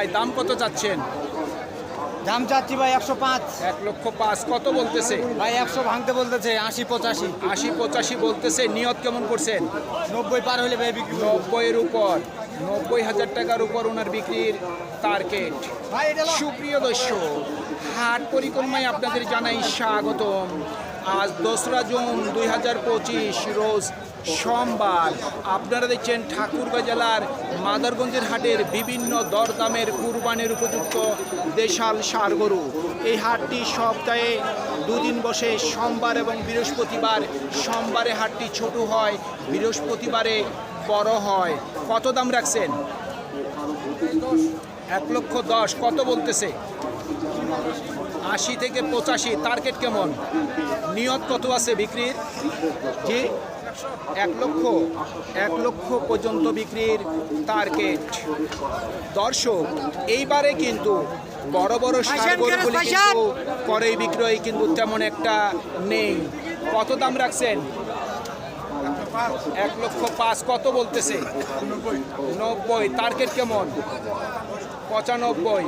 ভাই দাম কত চাচ্ছেন? দাম চাচ্ছি ভাই একশো পাঁচ। এক লক্ষ পাঁচ কত বলতেছে? ভাই একশো ভাঙতে বলতেছে আশি পঁচাশি। আশি পঁচাশি বলতেছে নিয়ত কেমন করছেন? নব্বই পার হলে ভাই বিক্রি নব্বইয়ের উপর নব্বই হাজার টাকার উপর ওনার বিক্রির টার্গেট সুপ্রিয় দর্শক হাট পরিক্রমায় আপনাদের জানাই স্বাগতম। আজ দোসরা জুন দুই হাজার পঁচিশ, রোজ সোমবার। আপনারা দেখছেন ঠাকুরগাঁ জেলার মাদারগঞ্জের হাটের বিভিন্ন দরদামের কুরবানের উপযুক্ত দেশাল সার গরু এই হাটটি সপ্তাহে দুদিন বসে সোমবার এবং বৃহস্পতিবার। সোমবারে হাটটি ছোট হয়, বৃহস্পতিবারে বড় হয়। কত দাম রাখছেন? এক লক্ষ দশ, কত বলতেছে? আশি থেকে পঁচাশি টার্গেট কেমন? নিয়ত কত আছে বিক্রির? জি এক লক্ষ এক লক্ষ পর্যন্ত বিক্রির টার্গেট দর্শক এইবারে কিন্তু বড় বড় সারগরগুলি কিন্তু ক্রয় বিক্রয় কিন্তু তেমন একটা নেই। কত দাম রাখছেন? এক লক্ষ পাঁচ কত বলতেছে? নব্বই টার্গেট কেমন? পঁচানব্বই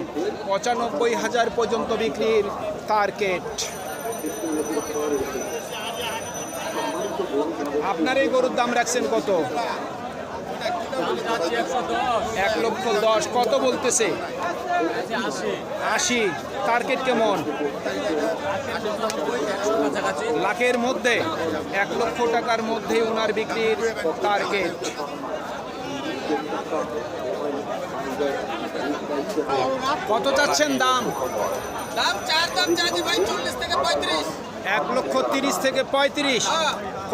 পঁচানব্বই হাজার পর্যন্ত বিক্রির টার্গেট। আপনার এই গরুর দাম রাখছেন কত? এক লক্ষ দশ, কত বলতেছে? আশি, টার্গেট কেমন? লাখের মধ্যে, এক লক্ষ টাকার মধ্যে ওনার বিক্রির টার্গেট। কত চাচ্ছেন দাম? দাম চার দাম চাচ্ছি ভাই চল্লিশ থেকে পঁয়ত্রিশ। এক লক্ষ তিরিশ থেকে পঁয়ত্রিশ।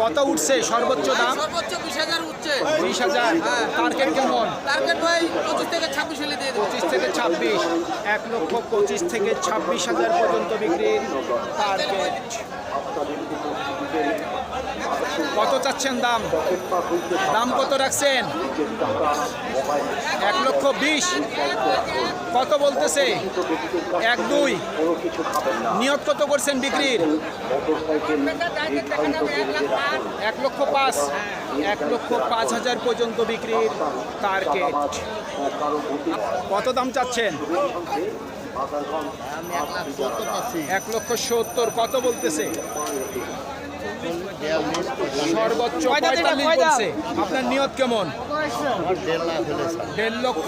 কত উঠছে সর্বোচ্চ দাম? সর্বোচ্চ বিশ হাজার উঠছে। বিশ হাজার। টার্গেট কেমন? টার্গেট ভাই পঁচিশ থেকে ছাব্বিশ হলে দিয়ে পঁচিশ থেকে ছাব্বিশ। এক লক্ষ পঁচিশ থেকে ছাব্বিশ হাজার পর্যন্ত বিক্রির টার্গেট কত চাচ্ছেন দাম? দাম কত রাখছেন? এক লক্ষ বিশ। কত বলতেছে? এক দুই। নিয়ত কত করছেন বিক্রির? এক লক্ষ পাঁচ এক লক্ষ পাঁচ হাজার পর্যন্ত বিক্রির টার্গেট কত দাম চাচ্ছেন? এক লক্ষ সত্তর কত বলতেছে? সর্বোচ্চ আপনার নিয়ত কেমন? দেড় লক্ষ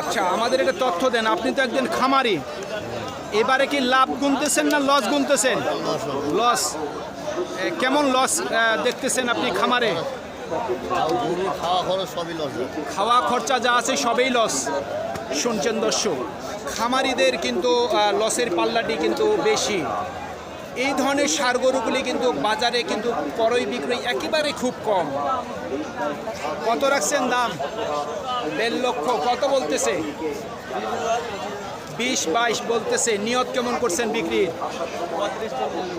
আচ্ছা আমাদের এটা তথ্য দেন। আপনি তো একজন খামারি। এবারে কি লাভ গুনতেছেন না লস গুনতেছেন? লস। কেমন লস দেখতেছেন আপনি খামারে? খাওয়া খরচ যা আছে সবই লস শুনছেন দর্শক। খামারিদের কিন্তু লসের পাল্লাটি কিন্তু বেশি। এই ধরনের সার গরুগুলি কিন্তু বাজারে কিন্তু ক্রয় বিক্রয় একেবারে খুব কম। কত রাখছেন দাম? দেড় লক্ষ, কত বলতেছে? বিশ বাইশ বলতেছে, নিয়ত কেমন করছেন বিক্রির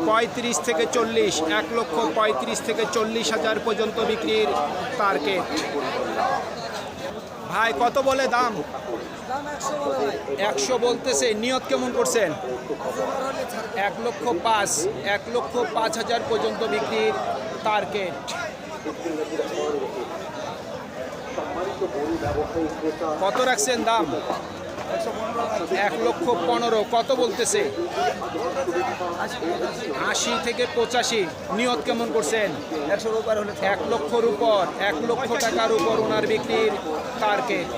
পঁয়ত্রিশ থেকে চল্লিশ, এক লক্ষ পঁয়ত্রিশ থেকে চল্লিশ হাজার পর্যন্ত বিক্রির টার্গেট ভাই, কত বলে দাম? একশো বলতেছে, নিয়ত কেমন করছেন? এক লক্ষ পাঁচ, এক লক্ষ পাঁচ হাজার পর্যন্ত বিক্রির টার্গেট কত রাখছেন দাম? এক লক্ষ পনেরো কত বলতেছে? আশি থেকে পঁচাশি নিয়ত কেমন করছেন? একশোর উপর হলে এক লক্ষর উপর এক লক্ষ টাকার উপর ওনার বিক্রির টার্গেট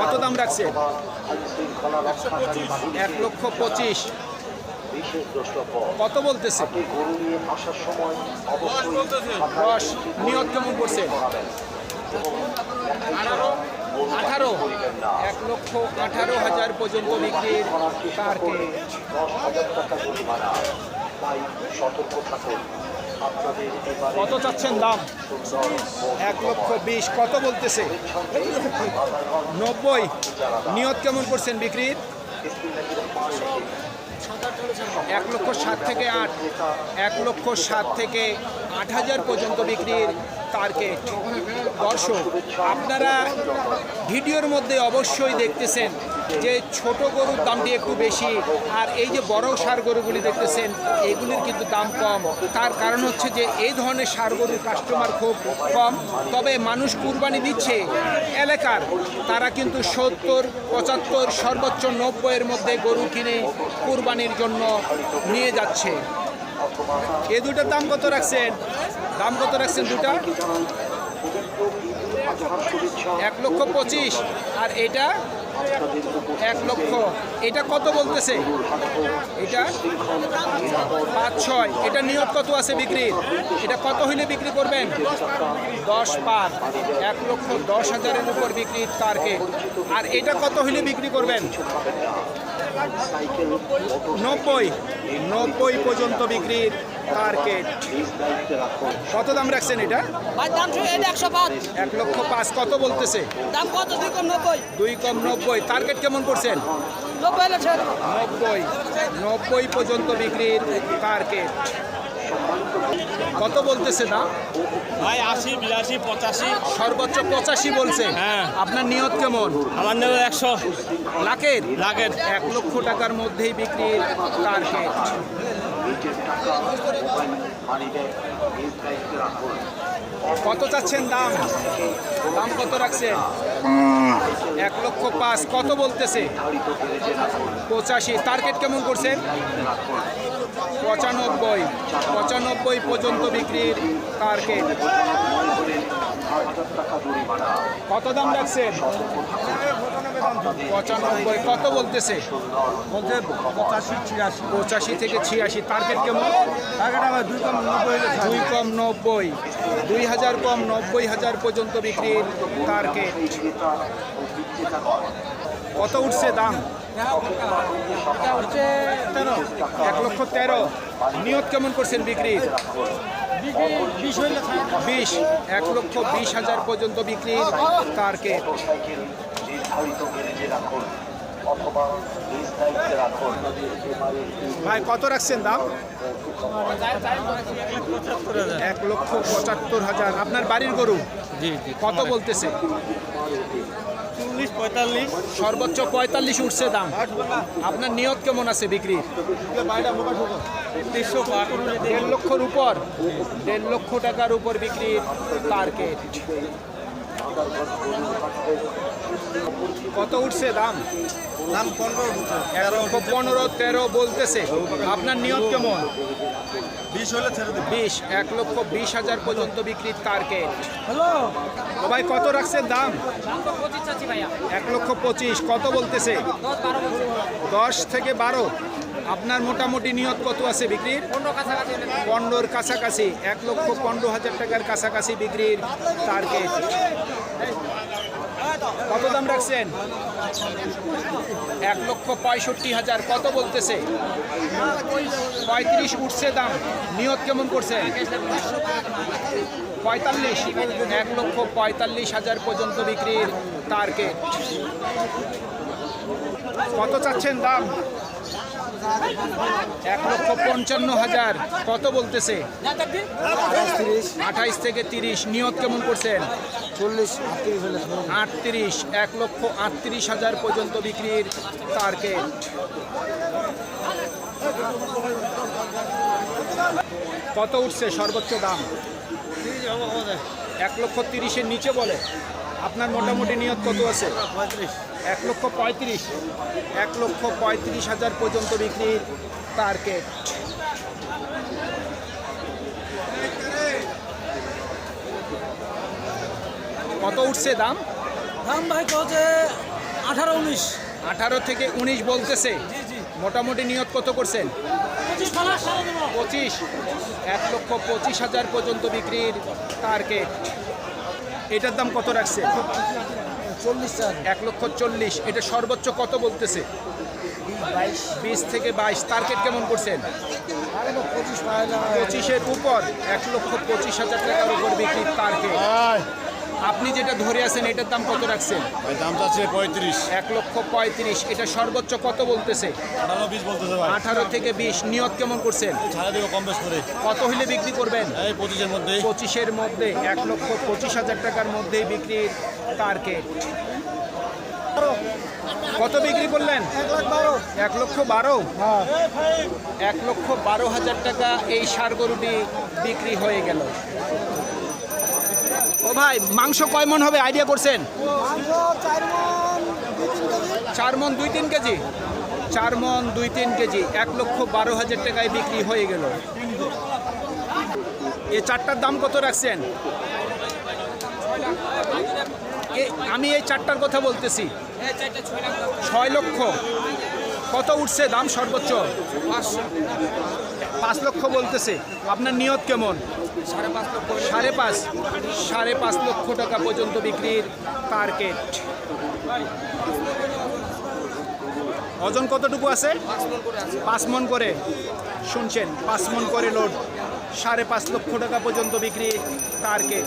কত দাম রাখছেন এক লক্ষ পঁচিশ। কত বলতেছে? দশ নিয়ত কেমন করছেন? আঠারো। এক লক্ষ আঠারো হাজার পর্যন্ত বিক্রির কত চাচ্ছেন দাম? এক লক্ষ বিশ। কত বলতেছে? নব্বই। নিয়ত কেমন করছেন বিক্রির? এক লক্ষ সাত থেকে আট। এক লক্ষ সাত থেকে আট হাজার পর্যন্ত বিক্রির টার্গেট দর্শক, আপনারা ভিডিওর মধ্যে অবশ্যই দেখতেছেন যে ছোট গরুর দামটি একটু বেশি আর এই যে বড় সার গরুগুলি দেখতেছেন, এগুলির কিন্তু দাম কম। তার কারণ হচ্ছে যে এই ধরনের সার গরুর কাস্টমার খুব কম। তবে মানুষ কুরবানি দিচ্ছে এলাকার। তারা কিন্তু সত্তর, পঁচাত্তর, সর্বোচ্চ নব্বইয়ের মধ্যে গরু কিনে কুরবানির জন্য নিয়ে যাচ্ছে। এ দুটার দাম কত রাখছেন? দাম কত রাখছেন দুটা এক লক্ষ পঁচিশ। আর এটা এক লক্ষ। এটা কত বলতেছে? এটা পাঁচ ছয়। এটা নিয়ত কত আছে বিক্রির এটা কত হইলে বিক্রি করবেন? দশ পার। এক লক্ষ দশ হাজারের উপর বিক্রির টার্গেট আর এটা কত হইলে বিক্রি করবেন? নব্বই। নব্বই পর্যন্ত বিক্রির টার্গেট। কত দাম রাখছেন এটা? ভাই দাম এক লক্ষ পাঁচ কত বলতেছে? দাম কত? দুই কম নব্বই। দুই কম নব্বই। টার্গেট কেমন করছেন? নব্বই। নব্বই। পর্যন্ত বিক্রির টার্গেট। কত বলতেছে দাম? ভাই আশি বিরাশি পঁচাশি। সর্বোচ্চ পঁচাশি বলছে। হ্যাঁ। আপনার নিয়ত কেমন? আমার নেবে একশো। লাখের? লাখের। এক লক্ষ টাকার মধ্যেই বিক্রির টার্গেট। কত চাচ্ছেন দাম? দাম কত রাখছেন? এক লক্ষ পাঁচ কত বলতেছে? পঁচাশি টার্গেট কেমন করছেন? পঁচানব্বই পঁচানব্বই পর্যন্ত বিক্রির টার্গেট কত দাম রাখছেন? পঁচানব্বই কত বলতেছে? বলতে পঁচাশি ছিয়াশি। পঁচাশি থেকে ছিয়াশি টার্গেট কেমন? টাকাটা আমার দুই কম নব্বই দুই কম নব্বই দুই হাজার কম নব্বই হাজার পর্যন্ত বিক্রির টার্গেট কত উঠছে দাম? এক লক্ষ তেরো। নিয়ত কেমন করছেন বিক্রির বিশ এক লক্ষ বিশ হাজার পর্যন্ত বিক্রির টার্গেট ভাই কত রাখছেন দাম? এক লক্ষ পঁচাত্তর হাজার। আপনার বাড়ির গরু? জি জি কত বলতেছে? চল্লিশ পঁয়তাল্লিশ। সর্বোচ্চ পঁয়তাল্লিশ উঠছে দাম। আপনার নিয়ত কেমন আছে বিক্রির? দেড় লক্ষর উপর। দেড় লক্ষ টাকার উপর বিক্রির টার্গেট কত উঠছে দাম? দাম পনেরো লক্ষ পনেরো তেরো বলতেছে। আপনার নিয়ত কেমন? বিশ হলে ছেড়ে দেবে। বিশ এক লক্ষ বিশ হাজার পর্যন্ত বিক্রির টার্গেট হ্যালো? ভাই কত রাখছেন দাম? এক লক্ষ পঁচিশ কত বলতেছে? দশ থেকে বারো। আপনার মোটামুটি নিয়ত কত আছে বিক্রির? পনেরোর কাছাকাছি এক লক্ষ পনেরো হাজার টাকার কাছাকাছি বিক্রির টার্গেট কত দাম রাখছেন? এক লক্ষ পঁয়ষট্টি হাজার কত বলতেছে? পঁয়ত্রিশ উঠছে দাম নিয়ত কেমন করছে পঁয়তাল্লিশ এক লক্ষ পঁয়তাল্লিশ হাজার পর্যন্ত বিক্রির টার্গেট কত চাচ্ছেন দাম? এক লক্ষ পঞ্চান্ন হাজার। কত বলতেছে? আঠাইশ থেকে তিরিশ। নিয়ত কেমন করছেন? চল্লিশ আটত্রিশ আটত্রিশ এক লক্ষ আটত্রিশ হাজার পর্যন্ত বিক্রির টার্গেট কত উঠছে সর্বোচ্চ দাম? এক লক্ষ তিরিশের নিচে বলে। আপনার মোটামুটি নিয়ত কত আছে? পঁয়ত্রিশ। এক লক্ষ পঁয়ত্রিশ এক লক্ষ পঁয়ত্রিশ হাজার পর্যন্ত বিক্রির টার্গেট কত উঠছে দাম? দাম ভাই কছে আঠারো উনিশ। আঠারো থেকে উনিশ বলতেছে। মোটামুটি নিয়ত কত করছেন? পঁচিশ এক লক্ষ পঁচিশ হাজার পর্যন্ত বিক্রির টার্গেট এটার দাম কত রাখছে এক লক্ষ চল্লিশ। এটা সর্বোচ্চ কত বলতেছে? বাইশ। বিশ থেকে বাইশ। টার্গেট কেমন করছেন? আরে পঁচিশ পঁচিশের উপর এক লক্ষ পঁচিশ হাজার টাকার উপর বিক্রির টার্গেট আপনি যেটা ধরে আছেন এটার দাম কত রাখছেন? ভাই দাম চাচ্ছে পঁয়ত্রিশ। এক লক্ষ পঁয়ত্রিশ। এটা সর্বোচ্চ কত বলতেছে? আঠারো বিশ বলতেছে ভাই। আঠারো থেকে বিশ। নিয়ত কেমন করছেন? ছাড়া দিব কম বেশ করে। কত হইলে বিক্রি করবেন? এই পঁচিশের মধ্যে। পঁচিশের মধ্যে এক লক্ষ পঁচিশ হাজার টাকার মধ্যেই বিক্রির টার্গেট। কত বিক্রি করলেন? এক লক্ষ বারো। এক লক্ষ বারো হাজার টাকা এই সার গরুটি বিক্রি হয়ে গেল। ভাই মাংস কয় মন হবে? আইডিয়া করছেন? চার মন দুই তিন কেজি। চার মন দুই তিন কেজি? এক লক্ষ বারো হাজার টাকায় বিক্রি হয়ে গেল। এ চারটার দাম কত রাখছেন? আমি এই চারটার কথা বলতেছি। ছয় লক্ষ। কত উঠছে দাম সর্বোচ্চ? পাঁচ লক্ষ বলতেছে। আপনার নিয়ত কেমন? সাড়ে পাঁচ সাড়ে পাঁচ লক্ষ টাকা পর্যন্ত বিক্রির টার্গেট ওজন কতটুকু আছে? পাঁচ মন করে শুনছেন, পাঁচ মন করে লোড সাড়ে পাঁচ লক্ষ টাকা পর্যন্ত বিক্রি টার্গেট